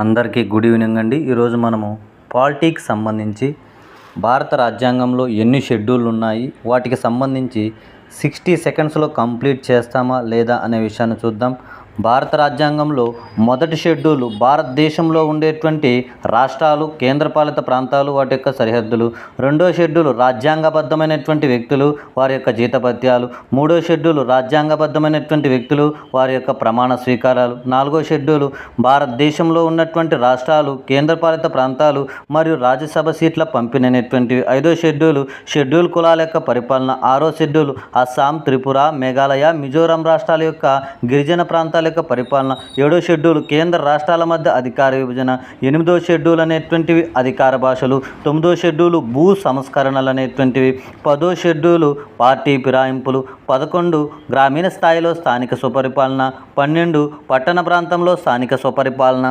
అందరికీ good evening అండి. ఈరోజు మనము పాలిటిక్స్ సంబంధించి భారత రాజ్యాంగంలో ఎన్ని షెడ్యూళ్ళు ఉన్నాయి వాటికి సంబంధించి సిక్స్టీ సెకండ్స్లో కంప్లీట్ చేస్తామా లేదా అనే విషయాన్ని చూద్దాం. భారత రాజ్యాంగంలో మొదటి షెడ్యూల్ భారతదేశంలో ఉండేటువంటి రాష్ట్రాలు కేంద్రపాలిత ప్రాంతాలు వాటి యొక్క సరిహద్దులు రెండో షెడ్యూల్ రాజ్యాంగబద్ధమైనటువంటి వ్యక్తులు వారి యొక్క జీతపత్యాలు మూడో షెడ్యూల్ రాజ్యాంగబద్ధమైనటువంటి వ్యక్తులు వారి యొక్క ప్రమాణ స్వీకారాలు నాలుగో షెడ్యూల్ భారతదేశంలో ఉన్నటువంటి రాష్ట్రాలు కేంద్రపాలిత ప్రాంతాలు మరియు రాజ్యసభ సీట్ల పంపిణీ అనేటువంటివి ఐదో షెడ్యూల్ షెడ్యూల్ కులాల యొక్క పరిపాలన ఆరో షెడ్యూల్ అస్సాం త్రిపుర మేఘాలయ మిజోరాం రాష్ట్రాల యొక్క గిరిజన ప్రాంతాల యొక్క పరిపాలన. ఏడో షెడ్యూల్ కేంద్ర రాష్ట్రాల మధ్య అధికార విభజన. ఎనిమిదో షెడ్యూల్ అనేటువంటివి అధికార భాషలు. తొమ్మిదో షెడ్యూల్ భూ సంస్కరణలు అనేటువంటివి. పదో షెడ్యూల్ పార్టీ ఫిరాయింపులు. పదకొండు గ్రామీణ స్థాయిలో స్థానిక స్వపరిపాలన. పన్నెండు పట్టణ ప్రాంతంలో స్థానిక స్వపరిపాలన.